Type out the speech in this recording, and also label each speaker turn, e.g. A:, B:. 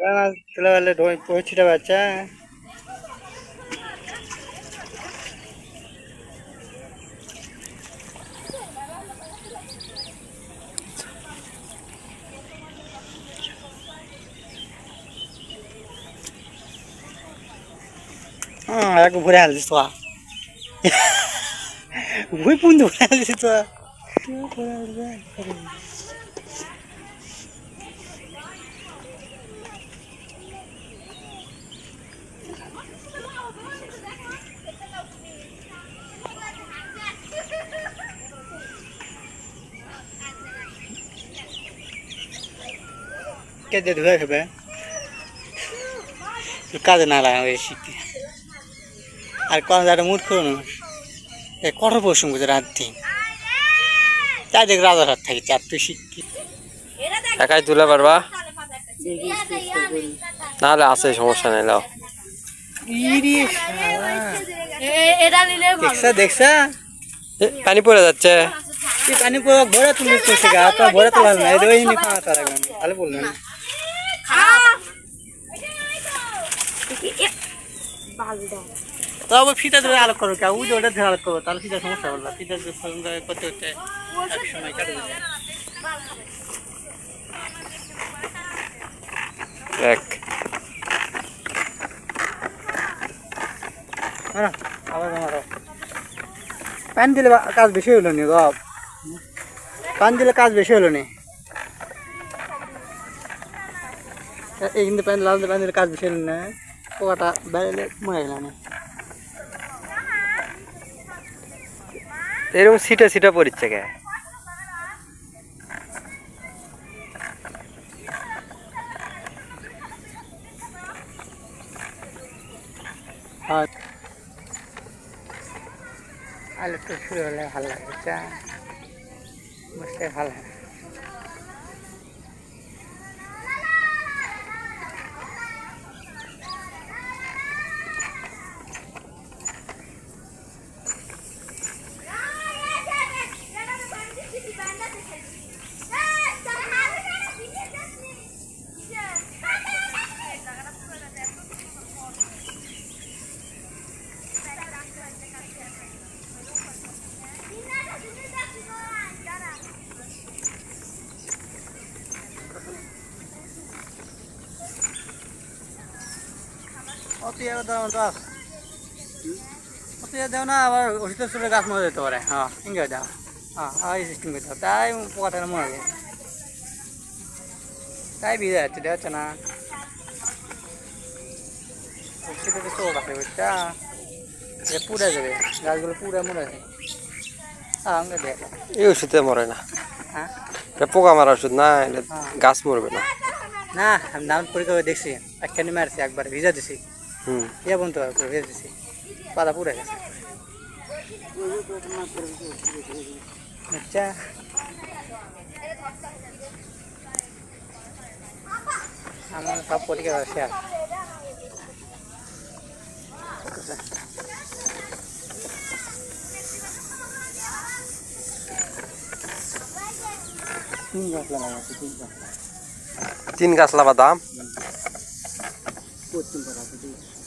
A: কাঁকড়া মাছ তুলে ফেলে পৌঁছিটা বাচ্চা হ্যাঁ এক ভরে হালছিস তো ভুই পুন্দু ভরে হালছিস তো দিয়ে ধুয়ে খাবে কাজে না লাগা ওই শীতে আর কোন জায়গাটা মুড করো না এই কঠোর পরিশ্রম করছে রাত দিন। তাই দেখ রাজার হাত থাকি চার তুই শিখি
B: একাই তুলে পারবা? নাহলে আছে সমস্যা নাই লাও পানি পড়ে যাচ্ছে।
A: পানি পুরো ভরে তুলে তুলছে গা তো ভরে তোলা না খাওয়া তার বললেন। তো আবার ফিতা ধরে আলোক করো কে ওই যে ওটা ধরে আলোক করব তাহলে ফিতা সমস্যা বলল ফিতা ধরে করতে করতে এক সময় কাটে মারো পানি দিলে কাজ বেশি হলো নি গপ পানি দিলে কাজ বেশি হলো নি? দিয়ে পানি দিলে কাজ বেশি না। পোকাটা বেড়ালে মরে গেল না
B: এরকম সিটা সিটা পড়িচ্ছে কে?
A: আলু একটু শুরু হলে ভালো লাগে চা বসতে ভালো লাগে। অত দাও তো অত ইয়ার না আবার ওষুধের সুরে গাছ মরে যেতে পারে হ্যাঁ ইঙ্গে দাও। হ্যাঁ এই সিস্টেম করতে হবে তাই পোকাটা মরে যায় তাই ভিজে যাচ্ছে যাচ্ছে না। ওষুধে তো চোখ আছে বুঝছা এটা পুড়ে যাবে। গাছগুলো পুড়ে মরে যাবে আমাকে দেখ
B: এই ওষুধে মরে না।
A: হ্যাঁ
B: এটা পোকা মারা ওষুধ না এটা গাছ মরবে না।
A: না আমি নাম পরীক্ষা করে দেখছি একখানি মারছি একবার ভিজা দিছি। ইয়ে বন্ধু দিছি। পাতা গেছে। আচ্ছা। আমার সব পরীক্ষা করে শেয়ার তিন গাছ লাগাচ্ছি
B: তিন গাছ। লাবা দাম
A: পশ্চিম পাড়া